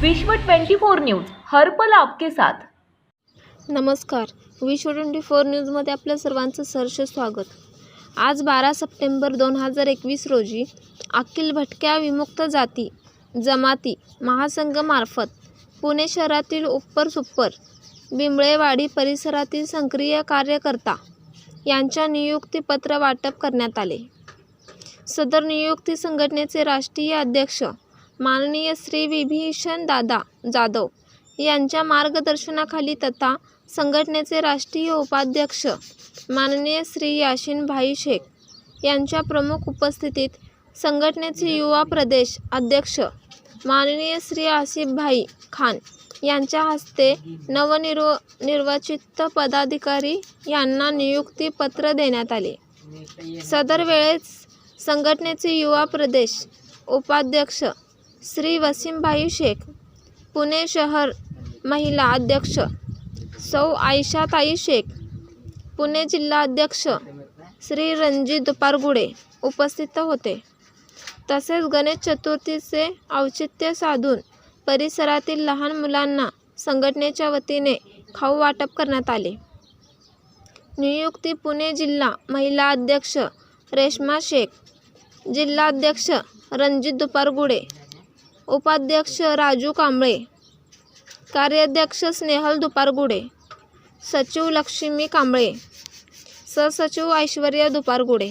विश्व 24 न्यूज हर पल आपके साथ. नमस्कार. विश्व ट्वेंटी फोर न्यूजमध्ये आपल्या सर्वांचं सहर्ष स्वागत. आज बारा सप्टेंबर दोन हजार एकवीस रोजी अखिल भटक्या विमुक्त जाती जमाती महासंघमार्फत पुणे शहरातील उप्पर सुप्पर बिंबळेवाडी परिसरातील सक्रिय कार्यकर्ता यांच्या नियुक्तीपत्र वाटप करण्यात आले. सदर नियुक्ती संघटनेचे राष्ट्रीय अध्यक्ष माननीय श्री विभीषण दादा जाधव यांच्या मार्गदर्शनाखाली तथा संघटनेचे राष्ट्रीय उपाध्यक्ष माननीय श्री याशीन भाई शेख यांच्या प्रमुख उपस्थितीत संघटनेचे युवा प्रदेश अध्यक्ष माननीय श्री आसिफ भाई खान यांच्या हस्ते नवनिर्व निर्वाचित पदाधिकारी यांना नियुक्तीपत्र देण्यात आले. सदर वेळेस संघटनेचे युवा प्रदेश उपाध्यक्ष श्री वसीमभाई शेख पुणे शहर महिला अध्यक्ष. सौ आयशाताई शेख पुणे जिल्हा अध्यक्ष. श्री रणजित दुपारगुडे उपस्थित होते. तसेच गणेश चतुर्थीचे औचित्य साधून परिसरातील लहान मुलांना संघटनेच्या वतीने खाऊ वाटप करण्यात आले. नियुक्ती पुणे जिल्हा महिला अध्यक्ष रेश्मा शेख जिल्हाध्यक्ष रणजित दुपारगुडे उपाध्यक्ष राजू कांबळे कार्याध्यक्ष स्नेहल दुपारगुडे सचिव लक्ष्मी कांबळे सहसचिव ऐश्वर्या दुपारगुडे.